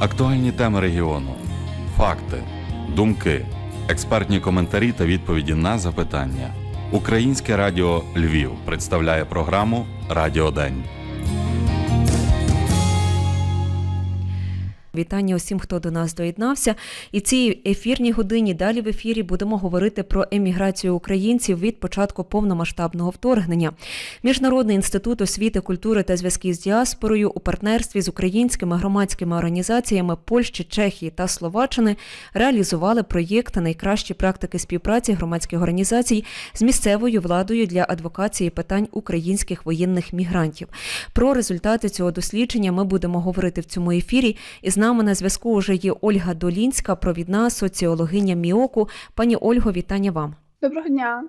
Актуальні теми регіону, факти, думки, експертні коментарі та відповіді на запитання. Українське радіо Львів представляє програму Радіодень. Вітання усім, хто до нас доєднався. І цій ефірній годині далі в ефірі будемо говорити про еміграцію українців від початку повномасштабного вторгнення. Міжнародний інститут освіти, культури та зв'язків з діаспорою у партнерстві з українськими громадськими організаціями Польщі, Чехії та Словаччини реалізували проєкт найкращі практики співпраці громадських організацій з місцевою владою для адвокації питань українських воєнних мігрантів. Про результати цього дослідження ми будемо говорити в цьому ефірі. І з нами на зв'язку вже є Ольга Долінська, провідна соціологиня Міоку. Пані Ольго, вітання вам. Доброго дня.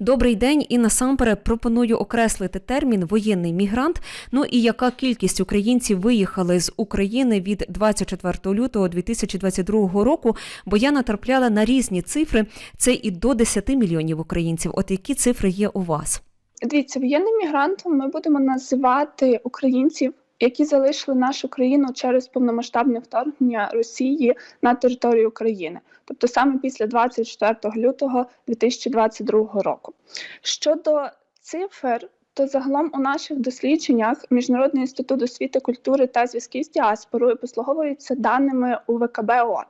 Добрий день, і насамперед пропоную окреслити термін воєнний мігрант. Ну і яка кількість українців виїхали з України від 24 лютого 2022 року? Бо я натрапляла на різні цифри. Це і до 10 мільйонів українців. От які цифри є у вас? Дивіться, воєнним мігрантом ми будемо називати українців, які залишили нашу країну через повномасштабне вторгнення Росії на територію України, тобто саме після 24 лютого 2022 року. Щодо цифр, то загалом у наших дослідженнях Міжнародний інститут освіти, культури та зв'язків з діаспорою послуговується даними УВКБ ООН.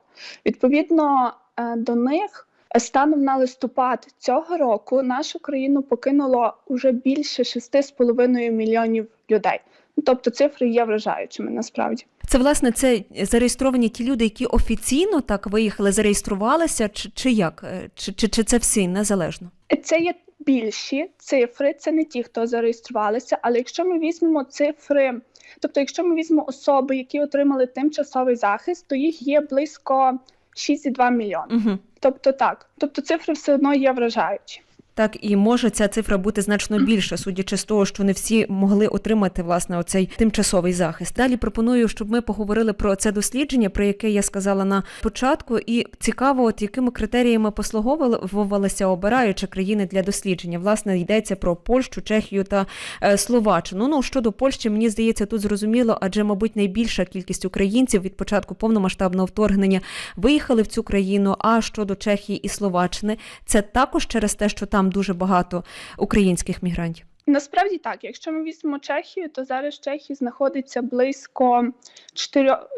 Відповідно е, до них. Станом на листопад цього року нашу країну покинуло вже більше 6,5 мільйонів людей. Тобто цифри є вражаючими насправді. Це власне це зареєстровані ті люди, які офіційно так виїхали, зареєструвалися, чи, чи як? Е, Чи, чи, чи це всі незалежно? Це є більші цифри, це не ті, хто зареєструвалися. Але якщо ми візьмемо цифри, тобто, якщо ми візьмемо особи, які отримали тимчасовий захист, то їх є близько 6,2 мільйони. Угу. Тобто так, тобто цифри все одно є вражаючі. Так, і може ця цифра бути значно більше, судячи з того, що не всі могли отримати власне оцей тимчасовий захист. Далі пропоную, щоб ми поговорили про це дослідження, про яке я сказала на початку, і цікаво, от якими критеріями послуговувалися обираючи країни для дослідження. Власне, йдеться про Польщу, Чехію та е, Словаччину. Ну щодо Польщі, мені здається, тут зрозуміло, адже, мабуть, найбільша кількість українців від початку повномасштабного вторгнення виїхали в цю країну. А щодо Чехії і Словаччини, це також через те, що там дуже багато українських мігрантів. Насправді так, якщо ми візьмемо Чехію, то зараз в Чехії знаходиться близько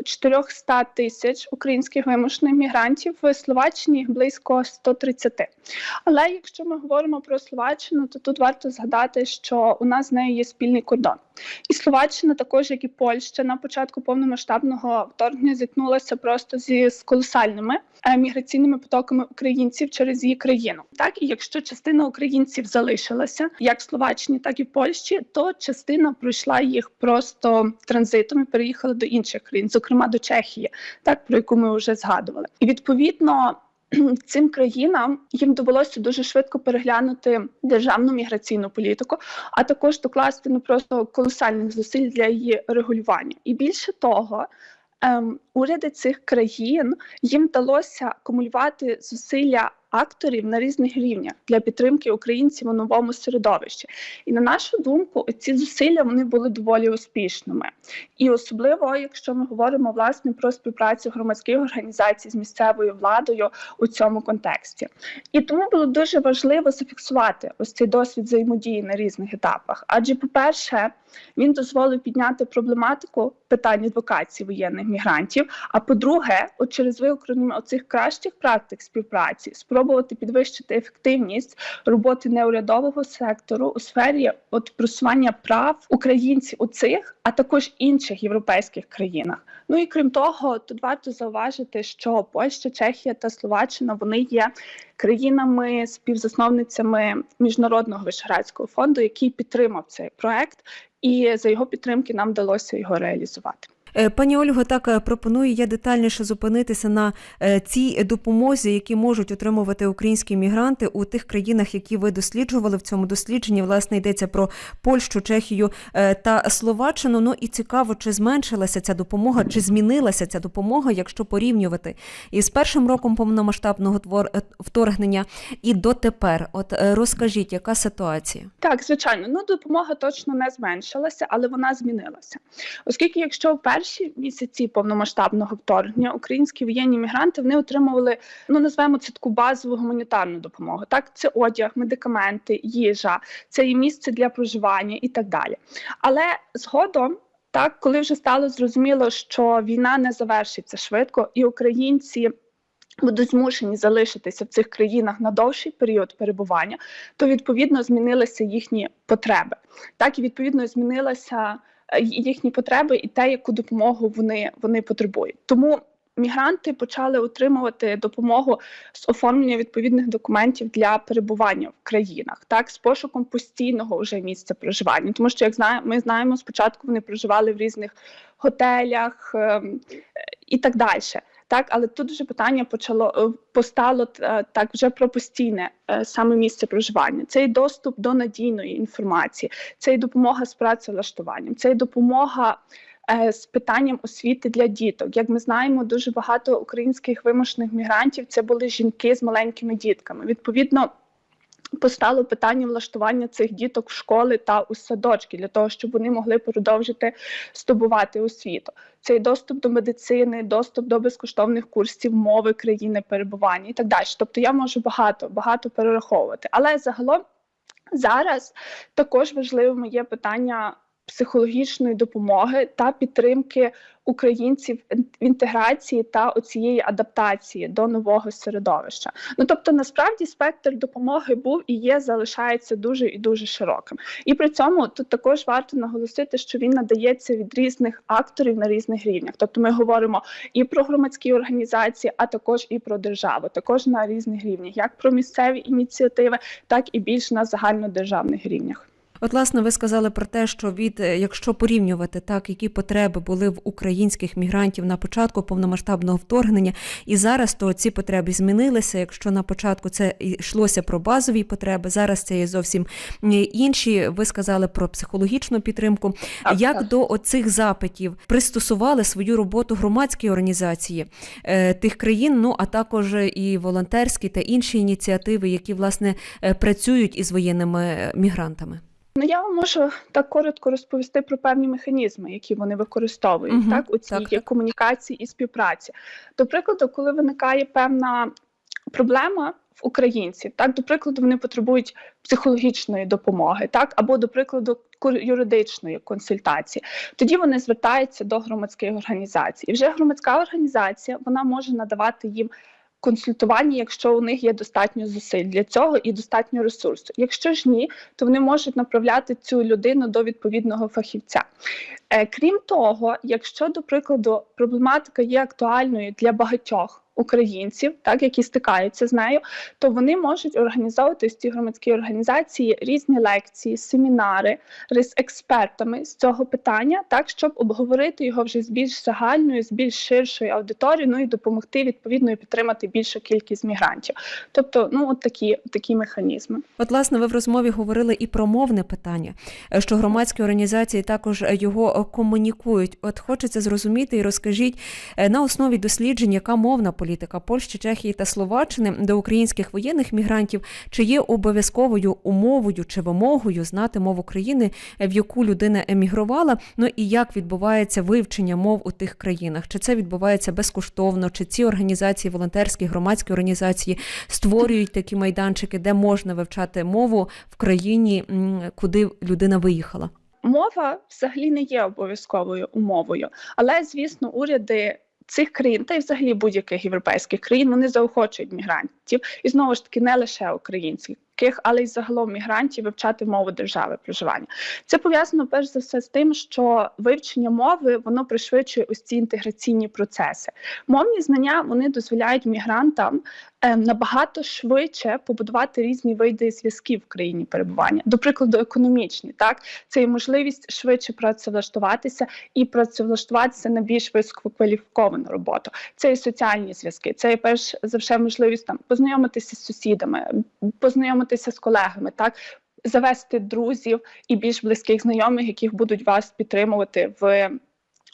400 тисяч українських вимушених мігрантів, в Словаччині їх близько 130. Але якщо ми говоримо про Словаччину, то тут варто згадати, що у нас з нею є спільний кордон. І Словаччина, також як і Польща, на початку повномасштабного вторгнення зіткнулася просто зі з колосальними е, міграційними потоками українців через її країну. Так і якщо частина українців залишилася як в Словаччині, так і в Польщі, то частина пройшла їх просто транзитом і переїхала до інших країн, зокрема до Чехії, так про яку ми вже згадували. І відповідно. Цим країнам їм довелося дуже швидко переглянути державну міграційну політику, а також докласти ну просто колосальних зусиль для її регулювання. І більше того, ем, уряди цих країн їм вдалося акумулювати зусилля акторів на різних рівнях для підтримки українців у новому середовищі. І на нашу думку, ці зусилля вони були доволі успішними. І особливо, якщо ми говоримо власне про співпрацю громадських організацій з місцевою владою у цьому контексті. І тому було дуже важливо зафіксувати ось цей досвід взаємодії на різних етапах. Адже, по-перше, він дозволив підняти проблематику питань адвокації воєнних мігрантів. А по-друге, от через виокремлення оцих кращих практик співпраці спробувати підвищити ефективність роботи неурядового сектору у сфері от просування прав українців у цих, а також інших європейських країнах. Ну і крім того, тут варто зауважити, що Польща, Чехія та Словаччина вони є країнами співзасновницями міжнародного вишградського фонду, який підтримав цей проект, і за його підтримки нам вдалося його реалізувати. Е, Пані Ольго, так е, пропоную я детальніше зупинитися на е, цій допомозі, які можуть отримувати українські мігранти у тих країнах, які ви досліджували в цьому дослідженні. Власне йдеться про Польщу, Чехію та Словаччину. Ну і цікаво, чи зменшилася ця допомога, чи змінилася ця допомога, якщо порівнювати із першим роком повномасштабного вторгнення і дотепер. От розкажіть, яка ситуація? Так, звичайно, ну допомога точно не зменшилася, але вона змінилася. Оскільки, якщо в перший перші місяці повномасштабного вторгнення українські воєнні мігранти вони отримували, ну називаємо це таку базову гуманітарну допомогу. Так, це одяг, медикаменти, їжа, це і місце для проживання і так далі. Але згодом. Так, коли вже стало зрозуміло, що війна не завершиться швидко, і українці будуть змушені залишитися в цих країнах на довший період перебування, то відповідно змінилися їхні потреби. Так і відповідно змінилися е, їхні потреби і те, яку допомогу вони, вони потребують. Тому мігранти почали отримувати допомогу з оформлення відповідних документів для перебування в країнах, так з пошуком постійного вже місця проживання. Тому що, як знаємо, ми знаємо, спочатку вони проживали в різних готелях ем, і так далі. Так, але тут вже питання почало е, постало е, так вже про постійне е, саме місце проживання. Це і доступ до надійної інформації, це і допомога з працевлаштуванням, це і допомога з питанням освіти для діток. Як ми знаємо, дуже багато українських вимушених мігрантів це були жінки з маленькими дітками. Відповідно. Постало питання влаштування цих діток в школи та у садочки для того, щоб вони могли продовжити здобувати освіту. Цей доступ до медицини, доступ до безкоштовних курсів мови країни перебування і так далі. Тобто я можу багато багато перераховувати. Але загалом зараз також важливим є питання психологічної допомоги та підтримки українців в інтеграції та оцієї адаптації до нового середовища. Ну тобто, насправді спектр допомоги був і є, залишається дуже і дуже широким. І при цьому тут також варто наголосити, що він надається від різних акторів на різних рівнях. Тобто, ми говоримо і про громадські організації, а також і про державу, також на різних рівнях, як про місцеві ініціативи, так і більш на загальнодержавних рівнях. От, власне, ви сказали про те, що від е, якщо порівнювати так, які потреби були в українських мігрантів на початку повномасштабного вторгнення, і зараз то ці потреби змінилися. Якщо на початку це йшлося про базові потреби, зараз це є зовсім інші. Ви сказали про психологічну підтримку. Так, Як так. до оцих запитів пристосували свою роботу громадські організації е, тих країн, ну а також і волонтерські та інші ініціативи, які власне е, працюють із воєнними е, мігрантами? Ну, я вам можу так коротко розповісти про певні механізми, які вони використовують Мгм, так у цій так, так. комунікації і співпраці. До прикладу, коли виникає певна проблема в українців, так до прикладу, вони потребують психологічної допомоги, так або до прикладу юридичної консультації. Тоді вони звертаються до громадських організацій. І вже громадська організація вона може надавати їм. Консультування, якщо у них є достатньо зусиль для цього і достатньо ресурсу. Якщо ж ні, то вони можуть направляти цю людину до відповідного фахівця. Е, крім того, якщо, до прикладу, проблематика є актуальною для багатьох українців, так які стикаються з нею, то вони можуть організовувати ці громадські організації різні лекції, семінари з експертами з цього питання, так щоб обговорити його вже з більш загальною, з більш ширшою аудиторією, ну і допомогти відповідно і підтримати більшу кількість мігрантів. Тобто, ну от такі, такі механізми. От, власне, ви в розмові говорили і про мовне питання, е, що громадські організації також е, його е, комунікують. От хочеться зрозуміти і розкажіть на основі досліджень, яка мовна політика Польщі, Чехії та Словаччини до українських воєнних мігрантів, чи є обов'язковою умовою чи вимогою знати мову країни, в яку людина емігрувала. Ну і як відбувається вивчення мов у тих країнах? Чи це відбувається безкоштовно? Чи ці організації, волонтерські, громадські організації створюють такі майданчики, де можна вивчати мову в країні, куди людина виїхала? Мова взагалі не є обов'язковою умовою, але звісно, уряди. Цих країн та й взагалі будь-яких європейських країн вони заохочують мігрантів і знову ж таки не лише українських, але й загалом мігрантів вивчати мову держави проживання. Це пов'язано перш за все з тим, що вивчення мови воно пришвидшує ось ці інтеграційні процеси. Мовні знання вони дозволяють мігрантам набагато швидше побудувати різні види зв'язків в країні перебування, до прикладу, економічні. Так, це є можливість швидше працевлаштуватися і працевлаштуватися на більш висококваліфіковану роботу. Це і соціальні зв'язки, це і перш за все можливість там познайомитися з сусідами, познайомитися з колегами, так. Завести друзів і більш близьких знайомих, яких будуть вас підтримувати в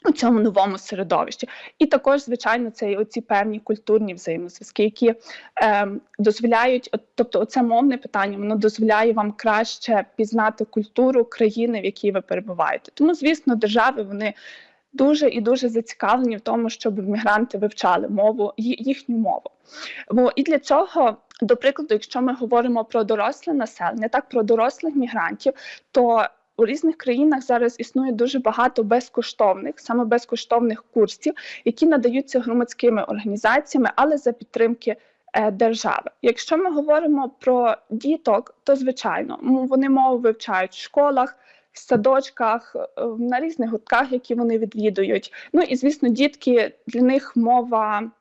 у цьому новому середовищі. І також, звичайно, це і оці певні культурні взаємозв'язки, які е, дозволяють, от, тобто, оце мовне питання, воно дозволяє вам краще пізнати культуру країни, в якій ви перебуваєте. Тому, звісно, держави вони. дуже і дуже зацікавлені в тому, щоб мігранти вивчали мову, їхню мову. Бо і для цього, до прикладу, якщо ми говоримо про доросле населення, так про дорослих мігрантів, то у різних країнах зараз існує дуже багато безкоштовних, саме безкоштовних курсів, які надаються громадськими організаціями, але за підтримки е, держави. Якщо ми говоримо про діток, то звичайно вони мову вивчають в школах. В садочках, е, на різних гуртках, які вони відвідують. Ну і звісно, дітки для них мова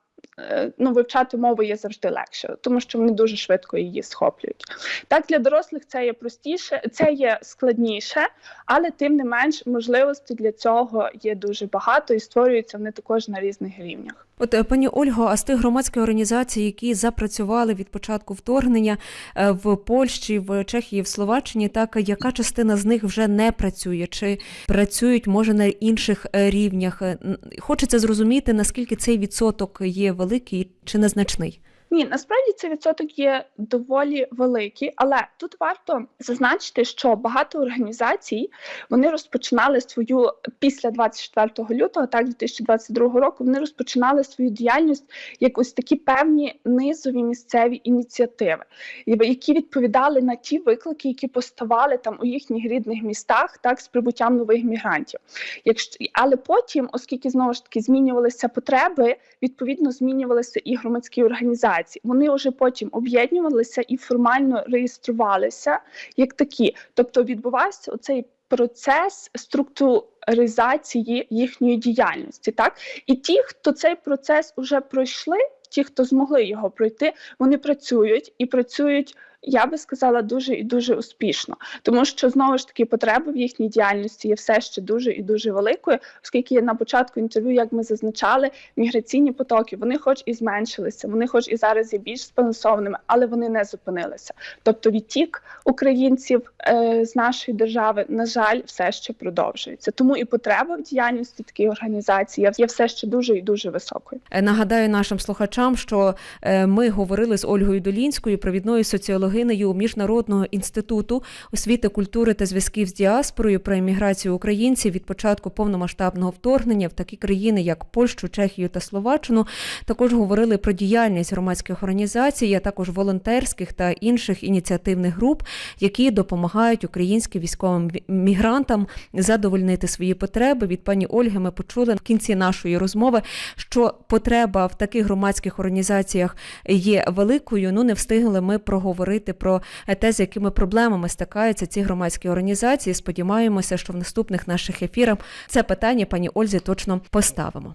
ну, вивчати мову є завжди легше, тому що вони дуже швидко її схоплюють. Так, для дорослих це є простіше, це є складніше, але тим не менш можливостей для цього є дуже багато і створюються вони також на різних рівнях. От е, пані Ольго, а з тих громадських організацій, які запрацювали від початку вторгнення е, в Польщі, в Чехії, в Словаччині, так яка частина з них вже не працює, чи працюють може на інших е, рівнях? Е, Хочеться зрозуміти, наскільки цей відсоток є великий чи незначний. Ні, насправді цей відсоток є доволі великий, але тут варто зазначити, що багато організацій вони розпочинали свою після 24 лютого, так 2022 року. Вони розпочинали свою діяльність як ось такі певні низові місцеві ініціативи, які відповідали на ті виклики, які поставали там у їхніх рідних містах, так з прибуттям нових мігрантів. Якщо але потім, оскільки знову ж таки змінювалися потреби, відповідно змінювалися і громадські організації. Вони вже потім об'єднувалися і формально реєструвалися як такі. Тобто відбувався оцей процес структуризації їхньої діяльності. Так і ті, хто цей процес вже пройшли, ті, хто змогли його пройти, вони працюють і працюють. Я би сказала дуже і дуже успішно, тому що знову ж таки потреба в їхній діяльності є все ще дуже і дуже великою, оскільки на початку інтерв'ю, як ми зазначали, міграційні потоки вони, хоч і зменшилися, вони, хоч і зараз є більш збалансованими, але вони не зупинилися. Тобто відтік українців е, з нашої держави, на жаль, все ще продовжується. Тому і потреба в діяльності таких організацій є- все ще дуже і дуже високою. Е, Нагадаю нашим слухачам, що е, ми говорили з Ольгою Долінською, провідною соціологинею Міжнародного інституту освіти, культури та зв'язків з діаспорою про еміграцію українців від початку повномасштабного вторгнення в такі країни, як Польщу, Чехію та Словаччину. Також говорили про діяльність громадських організацій, а також волонтерських та інших ініціативних груп, які допомагають українським військовим мігрантам задовольнити свої потреби. Від пані Ольги ми почули в кінці нашої розмови, що потреба в таких громадських організаціях є великою. Ну не встигли ми проговорити про е, те, з якими проблемами стикаються ці громадські організації. Сподіваємося, що в наступних наших ефірах це питання пані Ользі точно поставимо.